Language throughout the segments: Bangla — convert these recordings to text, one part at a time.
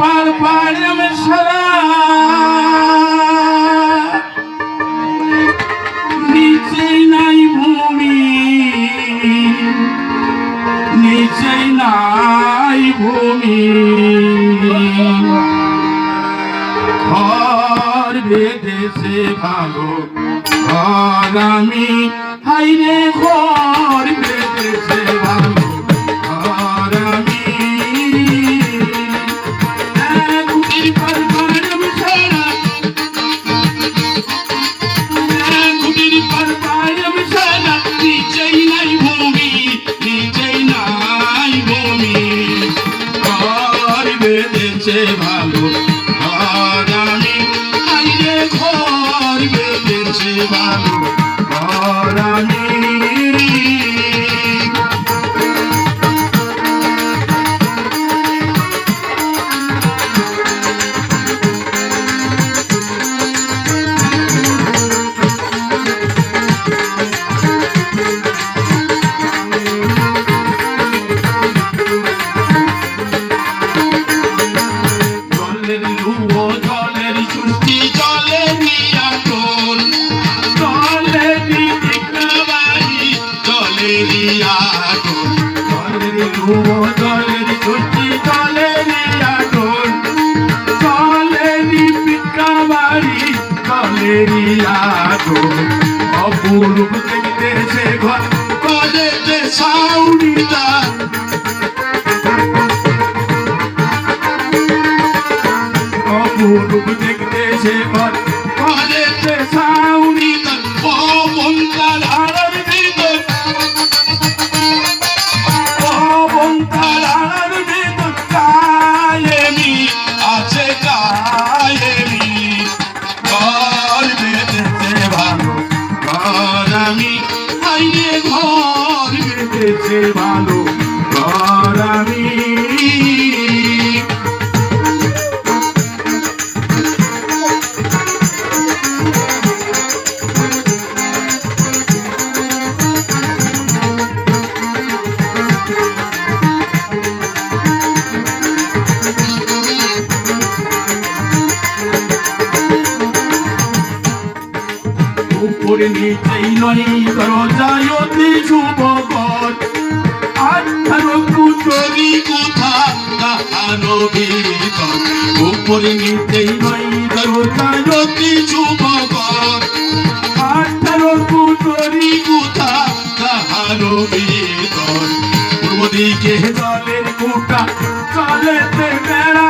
পার পাড়ে সারা নিচেই নাই ভূমি নিচেই নাই ভূমি। ঘর বেঁধেছে ভালো, ঘর আমি, হাইরে ঘর বেঁধেছে ভালো। অপূর্ব দেখতে সে ঘর কলেতে সাউরিতা বেঁধেছে ভালো ঘর আমি উপরে নিচেই নই দরজায় অতি শুভকর দিকে জলের কুটা চলেতে বেড়ায়াটা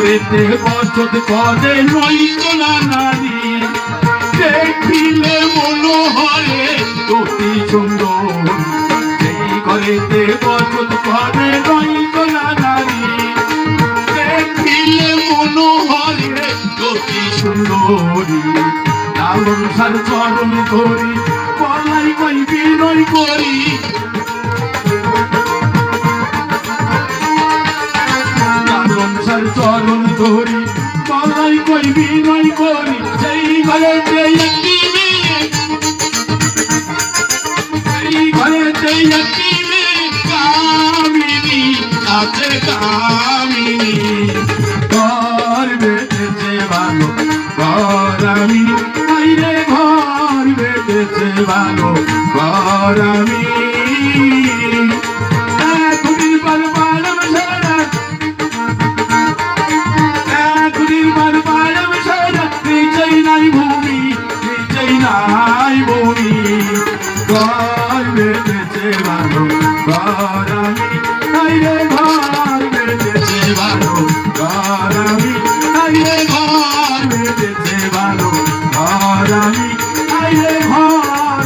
এই ঘরেতে বসত করে নৈতনা নারী দেখিলে মনো হরে অতি সুন্দর। সেই ঘরেতে বসত করে নৈতনা নারী দেখিলে মনো হরে অতি সুন্দরী। লালন সার চরণ ধরি, বলাই কই বিনয় করি। চরণ ধরি বলাই কই করি সেই ঘরে যে একটি মেয়ে সেই ঘরে যে একটি মেয়ে, কামিনী, আছে কামিনী। ঘর বেঁধেছে ভালো ঘর আমি ঘর বেঁধেছে ভালো ঘর চাইলে ঘর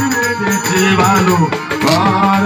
ভালো। ঘর